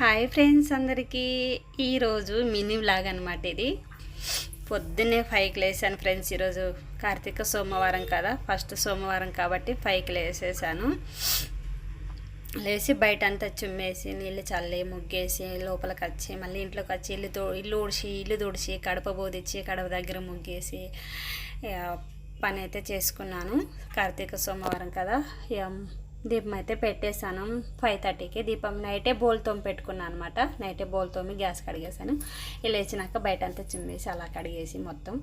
Hi friends అందరికీ. ఈరోజు mini vlog అనమాట ఇది. పొద్దున్నే ఫైవ్కి లేసాను ఫ్రెండ్స్ ఈరోజు. కార్తీక సోమవారం కదా ఫస్ట్ సోమవారం కాబట్టి ఫైవ్కి లేసేసాను. లేచి బయట అంతా చుమ్మేసి నీళ్ళు చల్లి ముగ్గేసి లోపలికి వచ్చి మళ్ళీ ఇంట్లోకి వచ్చి ఇల్లు తో ఇల్లు ఊడిచి ఇల్లు తుడిచి కడప బోధిచ్చి కడప దగ్గర ముగ్గేసి పని అయితే చేసుకున్నాను. కార్తీక సోమవారం కదా ఇక దీపం అయితే పెట్టేశాను. ఫైవ్ థర్టీకి దీపం నైటే బోల్తోమి పెట్టుకున్నాను అనమాట. నైటే బోల్ తోమి గ్యాస్ కడిగేసాను ఇలా లేచినాక బయట అంతా చిమ్మేసి అలా కడిగేసి మొత్తం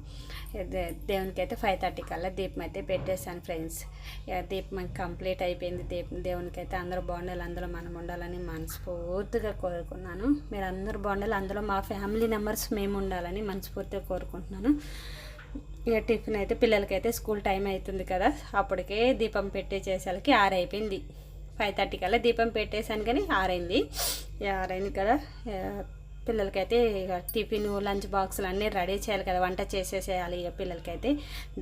దేవునికి అయితే ఫైవ్ థర్టీ కల్లా దీపం అయితే పెట్టేశాను ఫ్రెండ్స్ దీపం కంప్లీట్ అయిపోయింది. దీపం దేవునికి అయితే అందరూ బాగుండాలి అందులో మనం ఉండాలని మనస్ఫూర్తిగా కోరుకున్నాను. మీరు అందరూ బాగుండాలి అందులో మా ఫ్యామిలీ మెంబర్స్ మేము ఉండాలని మనస్ఫూర్తిగా కోరుకుంటున్నాను. ఇక టిఫిన్ అయితే పిల్లలకైతే స్కూల్ టైం అవుతుంది కదా అప్పటికే దీపం పెట్టేసేసరికి ఆరైపోయింది. ఫైవ్ థర్టీ కల్లా దీపం పెట్టేశాను కానీ ఆరైంది. ఆరైంది కదా పిల్లలకైతే ఇక టిఫిన్ లంచ్ బాక్సులు అన్నీ రెడీ చేయాలి కదా వంట చేసేసేయాలి ఇక పిల్లలకైతే.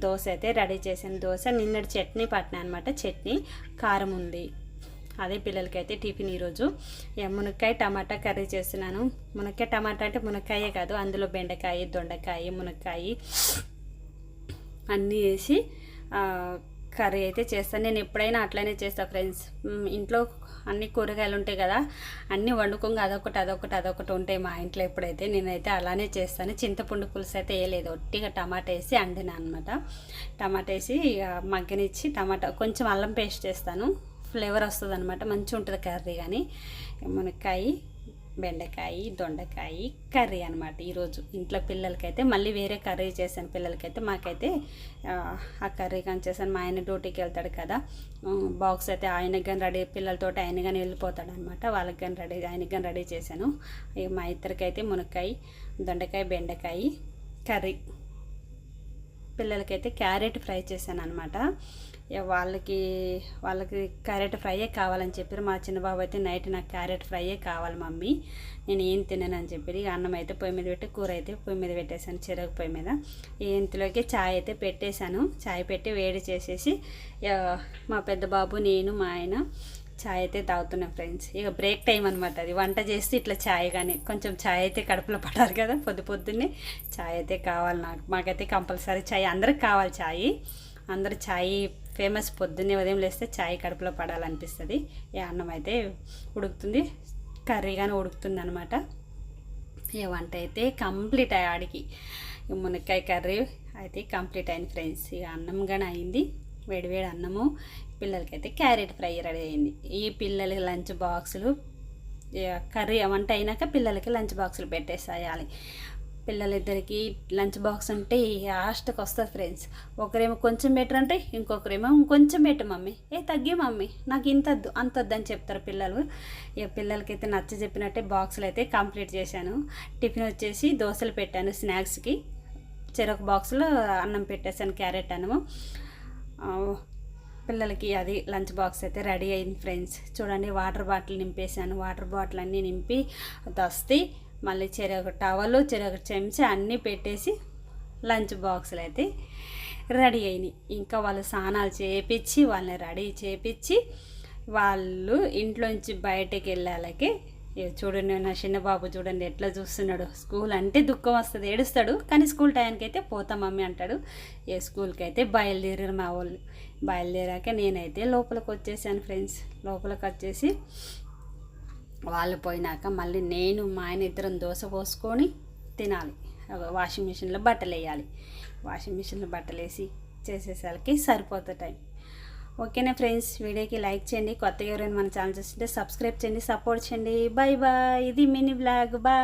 దోశ అయితే రెడీ చేశాను. దోశ నిన్నటి చట్నీ పట్టినా అనమాట చట్నీ కారం ఉంది. అదే పిల్లలకైతే టిఫిన్ ఈరోజు. ఇక మునక్కాయ టమాటా కర్రీ చేస్తున్నాను. మునక్కాయ టమాటా అంటే మునక్కాయే కాదు అందులో బెండకాయ దొండకాయ మునక్కాయ అన్నీ వేసి కర్రీ అయితే చేస్తాను నేను ఎప్పుడైనా అట్లనే చేస్తాను ఫ్రెండ్స్. ఇంట్లో అన్ని కూరగాయలు ఉంటాయి కదా అన్నీ వండుకోగా. అదొకటి అదొకటి అదొకటి ఉంటాయి మా ఇంట్లో ఎప్పుడైతే. నేనైతే అలానే చేస్తాను. చింతపండు పులుసు అయితే వేయలేదు. ఒట్టిగా టమాటా వేసి వండినా అనమాట టమాటా వేసి ఇక మగ్గనిచ్చి టమాటా కొంచెం అల్లం పేస్ట్ చేస్తాను. ఫ్లేవర్ వస్తుంది అనమాట మంచిగా ఉంటుంది కర్రీ కానీ. మునక్కాయ బెండకాయ దొండకాయ కర్రీ అనమాట ఈరోజు. ఇంట్లో పిల్లలకైతే మళ్ళీ వేరే కర్రీ చేశాను పిల్లలకైతే మాకైతే ఆ, కర్రీ కానీ చేశాను. మా ఆయన డ్యూటీకి వెళ్తాడు కదా. బాక్స్ అయితే ఆయనకి కానీ రెడీ పిల్లలతో ఆయన కానీ వెళ్ళిపోతాడు అనమాట వాళ్ళకి కానీ రెడీ ఆయనకి కానీ రెడీ చేశాను. మా ఇద్దరికైతే మునక్కాయ దొండకాయ బెండకాయ కర్రీ. పిల్లలకైతే క్యారెట్ ఫ్రై చేశాను అనమాట ఇక వాళ్ళకి వాళ్ళకి క్యారెట్ ఫ్రైయే కావాలని చెప్పారు. మా చిన్న బాబు అయితే నైట్ నాకు క్యారెట్ ఫ్రైయే కావాలి మమ్మీ. నేను ఏం తిననని చెప్పి అన్నం అయితే పొయ్యి మీద పెట్టి కూర అయితే పొయ్యి మీద పెట్టేశాను చెరకు పొయ్యి మీద. ఇంతలోకి చాయ్ అయితే పెట్టేశాను. చాయ్ పెట్టి వేడి చేసేసి మా పెద్ద బాబు నేను మా ఆయన చాయ్ అయితే తాగుతున్నాం ఫ్రెండ్స్. ఇక బ్రేక్ టైం అనమాట అది. వంట చేస్తే ఇట్లా చాయ్ కానీ కొంచెం చాయ్ అయితే కడుపులో పడాలి కదా పొద్దు పొద్దున్నే చాయ్ అయితే కావాలి నాకు. మాకైతే కంపల్సరీ చాయ్ అందరికి కావాలి చాయ్. అందరు చాయ్ ఫేమస్ పొద్దున్నే ఉదయం లేస్తే చాయ్ కడుపులో పడాలనిపిస్తుంది. ఏ అన్నం అయితే ఉడుకుతుంది కర్రీ కానీ ఉడుకుతుంది అనమాట ఏ వంట అయితే కంప్లీట్ అయ్యాడికి. మునక్కాయ కర్రీ అయితే కంప్లీట్ అయింది ఫ్రెండ్స్. ఇక అన్నం కానీ అయింది. వేడివేడి అన్నము పిల్లలకైతే క్యారెట్ ఫ్రై రెడీ అయింది. ఈ పిల్లలకి లంచ్ బాక్సులు ఇక కర్రీ వంట అయినాక పిల్లలకి లంచ్ బాక్సులు పెట్టేసేయాలి. పిల్లలిద్దరికి లంచ్ బాక్స్ అంటే లాస్ట్కి వస్తుంది ఫ్రెండ్స్. ఒకరేమో కొంచెం బెటర్ అంటే ఇంకొకరేమో ఇంకొంచెం బెటర్ మమ్మీ. ఏ తగ్గే మమ్మీ. నాకు ఇంత వద్దు అంత వద్దు అని చెప్తారు పిల్లలు. ఇక పిల్లలకైతే నచ్చ చెప్పినట్టే బాక్సులు అయితే కంప్లీట్ చేశాను. టిఫిన్ వచ్చేసి దోశలు పెట్టాను స్నాక్స్కి. చెరొక బాక్స్లో అన్నం పెట్టేశాను క్యారెట్ అన్నము. పిల్లలకి అది లంచ్ బాక్స్ అయితే రెడీ అయింది ఫ్రెండ్స్. చూడండి వాటర్ బాటిల్ నింపేశాను. వాటర్ బాటిల్ అన్నీ నింపి దస్తి మళ్ళీ చెరొక టవలు చెరొక చెంచా అన్నీ పెట్టేసి లంచ్ బాక్సులు అయితే రెడీ అయినాయి. ఇంకా వాళ్ళు స్నానాలు చేపించి వాళ్ళని రెడీ చేపించి వాళ్ళు ఇంట్లోంచి బయటకు వెళ్ళాలకి చూడండి నా చిన్న బాబు చూడండి ఎట్లా చూస్తున్నాడు. స్కూల్ అంటే దుఃఖం వస్తుంది ఏడుస్తాడు కానీ స్కూల్ టైంకి అయితే పోతా మమ్మీ అంటాడు. ఏ స్కూల్కి అయితే బయలుదేరారు మా వాళ్ళు. బయలుదేరాక నేనైతే లోపలికి వచ్చేసాను ఫ్రెండ్స్. లోపలికి వచ్చేసి వాళ్ళు పోయినాక మళ్ళీ నేను మా ఆయన ఇద్దరం దోశ పోసుకొని తినాలి. వాషింగ్ మిషన్లో బట్టలు వేయాలి. వాషింగ్ మిషన్లో బట్టలు వేసి చేసేసరికి సరిపోతా టైం. ఓకేనా ఫ్రెండ్స్? వీడియోకి లైక్ చేయండి. కొత్త ఎవరైనా మన ఛానల్ చూస్తుంటే సబ్స్క్రైబ్ చేయండి సపోర్ట్ చేయండి. బాయ్ బాయ్ ఇది మినీ బ్లాగ్. బాయ్.